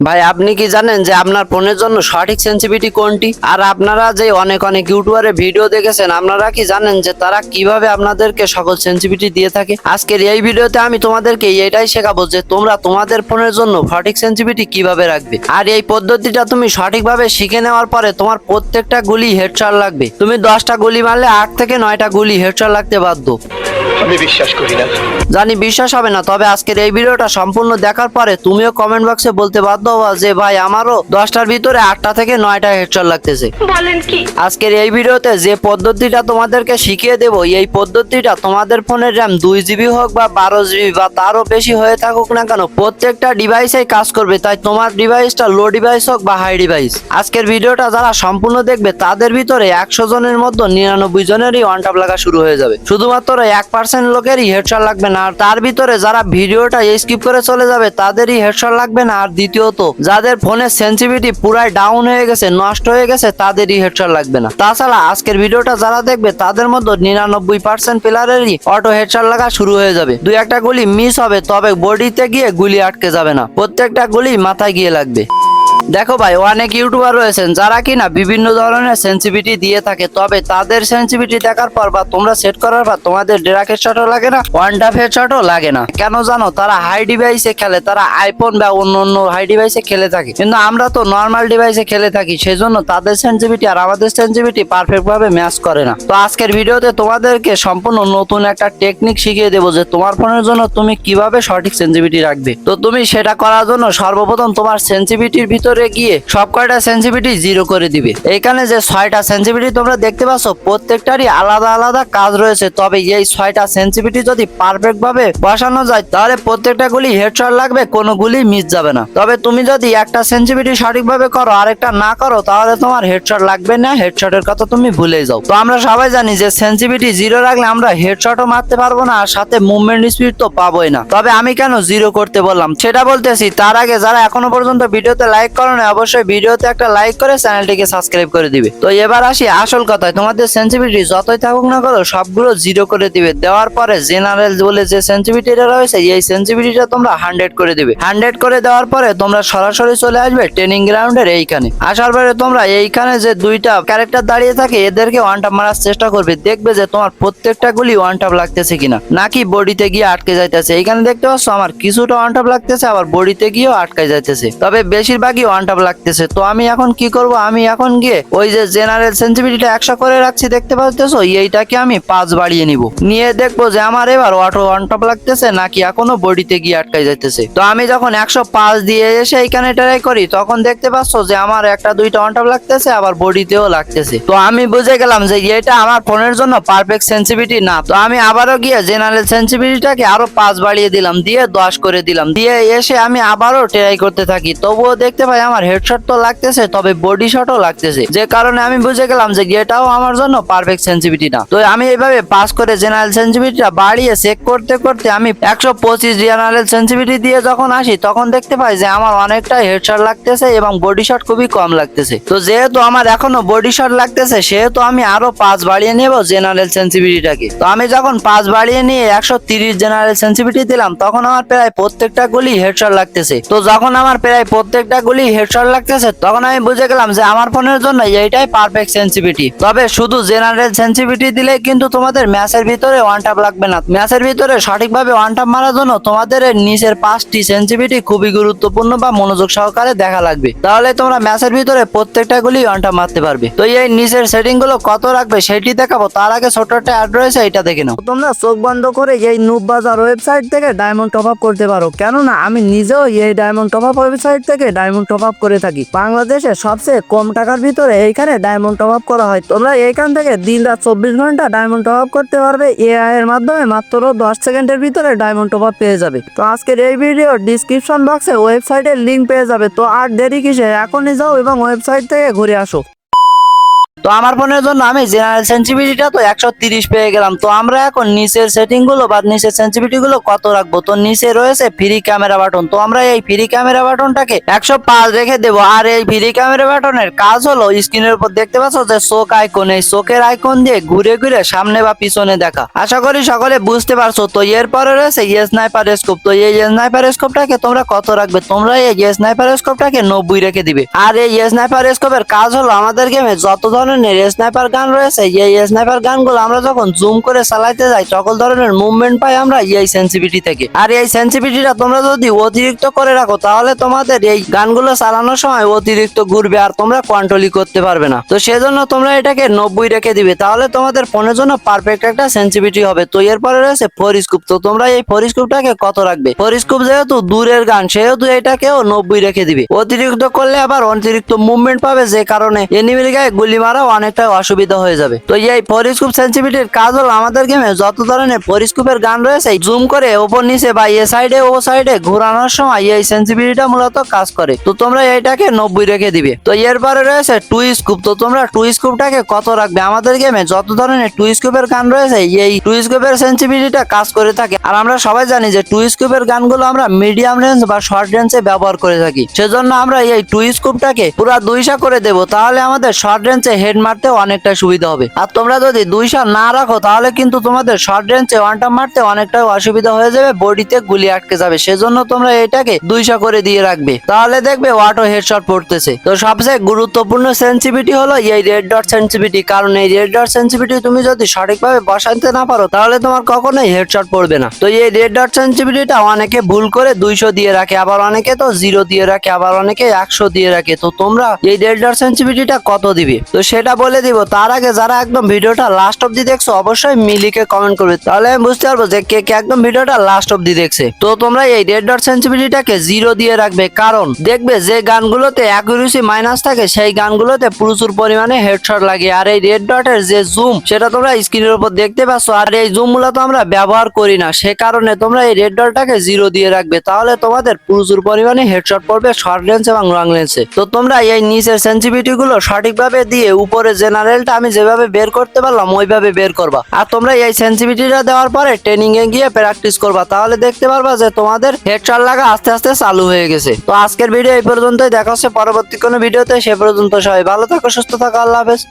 ভাই, আপনি কি জানেন যে আপনার ফোনের জন্য সঠিক সেন্সিটিভিটি কোনটি? আর আপনারা যে অনেক অনেক ইউটিউবারে ভিডিও দেখেছেন, আপনারা কি জানেন যে তারা কীভাবে আপনাদেরকে সকল সেন্সিটিভিটি দিয়ে থাকে? আজকের এই ভিডিওতে আমি তোমাদেরকে এটাই শেখাবো যে তোমরা তোমাদের ফোনের জন্য সঠিক সেন্সিটিভিটি কীভাবে রাখবে। আর এই পদ্ধতিটা তুমি সঠিকভাবে শিখে নেওয়ার পরে তোমার প্রত্যেকটা গুলি হেডশট লাগবে। তুমি দশটা গুলি মারলে আট থেকে নয়টা গুলি হেডশট লাগতে বাধ্য। আমি বিশ্বাস করি না। জানি বিশ্বাস হবে না তবে আজকের এই ভিডিওটা সম্পূর্ণ দেখার পরে তুমিও কমেন্ট বক্সে বলতে বাধ্য হবা যে ভাই আমারও দশটার ভিতরে আটটা থেকে নয়টা হেডশট লাগতেছে। বলেন কি? আজকের এই ভিডিওতে যে পদ্ধতিটা তোমাদেরকে শিখিয়ে দেব এই পদ্ধতিটা তোমাদের ফোনের র্যাম দুই জিবি হোক বা বারো জিবি বা তারও বেশি হয়ে থাকুক না কেন প্রত্যেকটা ডিভাইসেই কাজ করবে তাই তোমার ডিভাইসটা লো ডিভাইস হোক বা হাই ডিভাইস আজকের ভিডিওটা যারা সম্পূর্ণ দেখবে তাদের ভিতরে একশো জনের মধ্যে নিরানব্বই জনেরই ওয়ান টাপ লাগা শুরু হয়ে যাবে। শুধুমাত্র এক পার্সেন্ট লোকেরই হেডশট লাগবে না। আর তার ভিতরে যারা ভিডিওটা স্কিপ করে চলে যাবে, তাদেরই হেডশট লাগবে না। আর দ্বিতীয়ত, যাদের ফোনের সেন্সিটিভিটি পুরাই ডাউন হয়ে গেছে, নষ্ট হয়ে গেছে, তাদেরই হেডশট লাগবে না। তাছাড়া আজকের ভিডিওটা যারা দেখবে, তাদের মধ্যে নিরানব্বই পার্সেন্ট প্লেয়ারেরই অটো হেডশট লাগা শুরু হয়ে যাবে। দুই একটা গুলি মিস হবে, তবে বডিতে গিয়ে গুলি আটকে যাবে না। প্রত্যেকটা গুলি মাথায় গিয়ে লাগবে। দেখো ভাই, অনেক ইউটিউবার রয়েছেন যারা কিনা বিভিন্ন ধরনের সেন্সিটিভিটি দিয়ে থাকে, তবে তাদের সেন্সিটিভিটি দেখার পর বা তোমরা সেট করার পর তোমাদের ডেরাক হেডশটও লাগে না ওয়ান টাপ হেডশটও লাগে না। কেন জানো, তারা হাই ডিভাইসে খেলে, তারা আইফোন বা অন্য অন্য হাই ডিভাইসে খেলে থাকে। কিন্তু আমরা তো নর্মাল ডিভাইসে খেলে থাকি, সেজন্য তাদের সেন্সিটিভিটি আর আমাদের সেন্সিটিভিটি পারফেক্ট ভাবে ম্যাচ করে না। তো আজকের ভিডিওতে তোমাদেরকে সম্পূর্ণ নতুন একটা টেকনিক শিখিয়ে দেবো যে তোমার ফোনের জন্য তুমি কীভাবে সঠিক সেন্সিটিভিটি রাখবে। তো তুমি সেটা করার জন্য সর্বপ্রথম তোমার সেন্সিটিভিটির ভিতরে গিয়ে সব কয়টা সেন্সিভিটি জিরো করে দিবে। এখানে যে ছয়টা সেন্সিটিভিটি তোমরা দেখতে পাচ্ছ, প্রত্যেকটারই আলাদা আলাদা কাজ রয়েছে। তবে এই ছয়টা সেন্সিটিভিটি যদি পারফেক্ট ভাবে বসানো যায়, তাহলে প্রত্যেকটা গুলি হেডশট লাগবে, কোনো গুলি মিস যাবে না। তবে তুমি যদি একটা সেন্সিটিভিটি সঠিকভাবে করো, আরেকটা না করো, তাহলে তোমার হেডশট লাগবে না হেডশটের কথা তুমি ভুলে যাও। তো আমরা সবাই জানি যে সেন্সিটিভিটি জিরো রাখলে আমরা হেডশটও মারতে পারব না, আর সাথে মুভমেন্ট স্পিড তো পাবোই না। তবে আমি কেন জিরো করতে বললাম? সেটা বলতেছি, তার আগে যারা এখনও পর্যন্ত ভিডিওতে লাইক করো না অবশ্যই ভিডিওতে একটা লাইক করে চ্যানেলটিকে সাবস্ক্রাইব করে দিবে। তো এবার আসি আসল কথায়। তোমাদের সেন্সিটিভিটি যতই থাকুক না করো সবগুলো জিরো করে দিবে। দেওয়ার পরে জেনারেল বলে যে সেন্সিটিভিটিটা রয়েছে, এই সেন্সিটিভিটিটা তোমরা হান্ড্রেড করে দিবে। হান্ড্রেড করে দেওয়ার পরে তোমরা সরাসরি চলে আসবে ট্রেনিং গ্রাউন্ডের এইখানে। আসার পরে তোমরা এইখানে যে দুইটা ক্যারেক্টার দাঁড়িয়ে থাকে, এদেরকে ওয়ান টাপ মারার চেষ্টা করবে। দেখবে যে তোমার প্রত্যেকটা গুলি ওয়ান টাপ লাগতেছে কিনা। নাকি বডিতে গিয়ে আটকে যাইতেছে। এইখানে দেখতে পাচ্ছ আমার কিছুটা ওয়ান টাপ লাগতেছে, আবার বডিতে গিয়েও আটকে যাইতেছে। তবে বেশিরভাগই ওয়ান লাগতেছে। তো আমি এখন কি করব? আমি এখন গিয়ে ওই যে জেনারেল সেন্সিটিভিটিটা একশো করে রাখছি, দেখতে পাচ্তেছো? এইটাকে আমি পাঁচ বাড়িয়ে নিব। নিয়ে দেখব যে আমার এবার অটো ওয়ান লাগতেছে নাকি এখনও বডিতে গিয়ে আটকাই যাইতেছে। তো আমি যখন একশো পাঁচ দিয়ে এসে এইখানে ট্রাই করি, তখন দেখতে পাচ্ছ যে আমার একটা দুইটা ওয়ান লাগতেছে, আবার বডিতেও লাগতেছে। তো আমি বুঝে গেলাম যে এটা আমার ফোনের জন্য পারফেক্ট সেন্সিটিভিটি না। তো আমি আবারও গিয়ে জেনারেল সেন্সিটিভিটিটাকে আরও পাঁচ বাড়িয়ে দিলাম, দিয়ে দশ করে দিলাম। দিয়ে এসে আমি আবারও ট্রাই করতে থাকি। তবুও দেখতে পাই আমার হেডশট তো লাগতেছে, তবে বডি শটও লাগতেছে। যে কারণে আমি বুঝে গেলাম যে এটাও আমার জন্য পারফেক্ট সেন্সিটিভিটি না। তো আমি এইভাবে পাস করে জেনারেল সেন্সিটিভিটিটা বাড়িয়ে চেক করতে করতে আমি একশো পঁচিশ জেনারেল সেন্সিটিভিটি দিয়ে যখন আসি, তখন দেখতে পাই যে আমার অনেকটা হেডশট লাগতেছে এবং বডি শট খুবই কম লাগতেছে। তো যেহেতু আমার এখনও বডি শট লাগতেছে, সেহেতু আমি আরও পাঁচ বাড়িয়ে নেব জেনারেল সেন্সিটিভিটিটাকে তো আমি যখন পাঁচ বাড়িয়ে নিয়ে একশো তিরিশ জেনারেল সেন্সিভিটি দিলাম, তখন আমার প্রায় প্রত্যেকটা গুলি হেডশট লাগতেছে। তো যখন আমার প্রায় প্রত্যেকটা গুলি হেডশট লাগতেছে, তখন আমি বুঝে গেলাম যে আমার ফোনের জন্য এইটাই পারফেক্ট সেন্সিটিভিটি তবে শুধু জেনারেল সেন্সিটিভিটি দিলে কিন্তু তোমাদের ম্যাচের ভিতরে ওয়ান টাপ লাগবে না। ম্যাচের ভিতরে সঠিকভাবে ওয়ান টাপ মারার জন্য তোমাদের নিচের পাঁচটি সেন্সিটিভিটি খুবই গুরুত্বপূর্ণ বা মনোযোগ সহকারে দেখা লাগবে। তাহলে তোমরা ম্যাচের ভিতরে প্রত্যেকটা গুলি ওয়ান টাপ মারতে পারবে। তো এই নিচের সেটিংগুলো কত রাখবে সেটি দেখাবো। তার আগে ছোট একটা অ্যাড রয়েছে, এটা দেখে নাও। তোমরা চোখ বন্ধ করে এই নুব বাজার ওয়েবসাইট থেকে ডায়মন্ড টপ আপ করতে পারো। কেননা আমি নিজেও এই ডায়মন্ড টপ আপ ওয়েবসাইট থেকে ডায়মন্ড আপ করে থাকি। বাংলাদেশে সবচেয়ে কম টাকার ভিতরে এইখানে ডায়মন্ড টপ আপ করা হয়। তোমরা এইখান থেকে দিন রাত চব্বিশ ঘণ্টা ডায়মন্ড টপ আপ করতে পারবে। এআই এর মাধ্যমে মাত্র দশ সেকেন্ডের ভিতরে ডায়মন্ড টপ আপ পেয়ে যাবে। তো আজকের এই ভিডিও ডিসক্রিপশন বক্সে ওয়েবসাইটের লিঙ্ক পেয়ে যাবে। তো আর দেরি কিসে? এখনই যাও এবং ওয়েবসাইট থেকে ঘুরে আসো। তো আমার ফোনের জন্য আমি জেনারেল সেন্সিটিভিটিটা তো একশো তিরিশ পেয়ে গেলাম। তো আমরা এখন নিচের সেটিংগুলো বা নিচের সেন্সিটিভিটি গুলো কত রাখব? তো নিচে রয়েছে ফ্রি ক্যামেরা বাটন তো আমরা এই ফ্রি ক্যামেরা বাটনটাকে একশো পাঁচ রেখে দেবো। আর এই ফ্রি ক্যামেরা বাটনের কাজ হলো স্ক্রিনের উপর দেখতে পাচ্ছ যে চোখ আইকন এই চোখের আইকন দিয়ে ঘুরে ঘুরে সামনে বা পিছনে দেখা। আশা করি সকলে বুঝতে পারছ। তো এরপরে রয়েছে স্নাইপার স্কোপ তো এই স্নাইপার স্কোপটাকে তোমরা কত রাখবে? তোমরা এই স্নাইপার স্কোপটাকে নব্বই রেখে দিবে। আর এই স্নাইপার স্কোপের কাজ হলো আমাদের গেমে যত ধরনের স্নাইপার গান রয়েছে, এই স্নাইপার গানগুলো আমরা যখন জুম করে চালাইতে যাই, সকল ধরনের মুভমেন্ট পাই আমরা এই সেন্সিভিটি থেকে। আর এই সেন্সিভিটিটা তোমরা যদি অতিরিক্ত করে রাখো, তাহলে তোমাদের এই গানগুলো চালানোর সময় অতিরিক্ত ঘুরবে আর তোমরা কন্ট্রোলই করতে পারবে না। তো সেজন্য তোমরা এটাকে নব্বই রেখে দিবে, তাহলে তোমাদের ফোনের জন্য পারফেক্ট একটা সেন্সিভিটি হবে। তো এরপরে রয়েছে ফরিস্কুপ তো তোমরা এই ফরিস্কুপটাকে কত রাখবে? ফরিস্কুপ যেহেতু দূরের গান সেহেতু এটাকেও নব্বই রেখে দিবে। অতিরিক্ত করলে আবার অতিরিক্ত মুভমেন্ট পাবে, যে কারণে এনিমির গায়ে গুলি মারাও অনেকটা অসুবিধা হয়ে যাবে। তো এই ফরিস্কুপ সেন্সিভিটির কাজ হলো আমাদের গেমে যত ধরনের ফরিস্কুপের গান রয়েছে জুম করে ওপর নিচে বা এ সাইডে ও সাইডে ঘোরানোর সময় এই সেন্সিভিটিটা মূলত কাজ করে। তো তোমরা এইটাকে নব্বই রেখে দিবে। তো এরপরে রয়েছে টু স্কুপ তো তোমরা টু স্কুপটাকে কত রাখবে? আমাদের গেমে যত ধরনের টু স্কুপের গান রয়েছে, এই টু স্কুপের সেন্সিভিটিটা কাজ করে থাকে। আর আমরা সবাই জানি যে টু স্কুপের গানগুলো আমরা মিডিয়াম রেঞ্জ বা শর্ট রেঞ্জে ব্যবহার করে থাকি। সেজন্য আমরা এই টু স্কুপটাকে পুরো দুইশা করে দেব। তাহলে আমাদের শর্ট রেঞ্জে হেড মারতে অনেকটা সুবিধা হবে। আর তোমরা যদি দুইশা না রাখো, তাহলে কিন্তু তোমাদের শর্ট রেঞ্জে ওয়ানটা মারতে অনেকটা অসুবিধা হয়ে যাবে, বডিতে গুলি আটকে যাবে। সেজন্য তোমরা এটাকে দুইশা করে দিয়ে রাখবে। তাহলে দেখবে ওয়াটো হেডশট পড়তেছে। তো সবচেয়ে গুরুত্বপূর্ণ সেন্সিভিটি হলো এই রেড ডট সেন্সিভিটি কারণ এই রেড ডট সেন্সিভিটি তুমি যদি সঠিকভাবে বসাতে না পারো, তাহলে তোমার কখনোই হেডশট পড়বে না। তো এই রেড ডট সেন্সিভিটিটা অনেকে ভুল করে দুইশো দিয়ে রাখে, আবার অনেকে তো জিরো দিয়ে রাখে, আবার অনেকে একশো দিয়ে রাখে। তো তোমরা এই রেড ডট সেন্সিভিটিটা কত দিবে? তো সেটা বলে দিব। তার আগে যারা একদম ভিডিওটা লাস্ট অব্দি দেখছ, অবশ্যই মিলিকে কমেন্ট করবে। তাহলে আমি বুঝতে পারব যে কে কে একদম ভিডিওটা লাস্ট অব্দি দেখছে। তো তোমরা এই রেড ডট সেন্সিভিটিটাকে জিরো দিয়ে রাখবে। কারণ দেখবে যে গানগুলোতে অ্যাকুরেসি মাইনাস থাকে, সেই গানগুলোতে প্রচুর পরিমাণে হেডশট লাগে। আর এই রেড ডটের যে জুম সেটা তোমরা স্ক্রিনের উপর দেখতে পাচ্ছ। আর এই জুম মূলত আমরা ব্যবহার করি না। সে কারণে তোমরা এই রেড ডটটাকে জিরো দিয়ে রাখবে। তাহলে তোমাদের প্রচুর পরিমাণে হেডশট পড়বে শর্ট লেন্স এবং লং লেন্সে তো তোমরা এই নিচের সেন্সিভিটি গুলো সঠিকভাবে দিয়ে উপরে জেনারেলটা আমি যেভাবে বের করতে পারলাম, ওইভাবে বের করবা। আর তোমরা এই সেন্সিভিটিটা দেওয়ার পরে ট্রেনিং এ গিয়ে প্র্যাকটিস করবা। তাহলে দেখতে পারবা যে তোমাদের হেডশট লাগা আস্তে আস্তে চালু হয়ে গেছে। তো আজকের ভিডিও এই পর্যন্তই। দেখা হচ্ছে পরবর্তী কোনো ভিডিওতে সে পর্যন্ত সবাই ভালো থাকো, সুস্থ থাকো। আল্লাহ হাফেজ।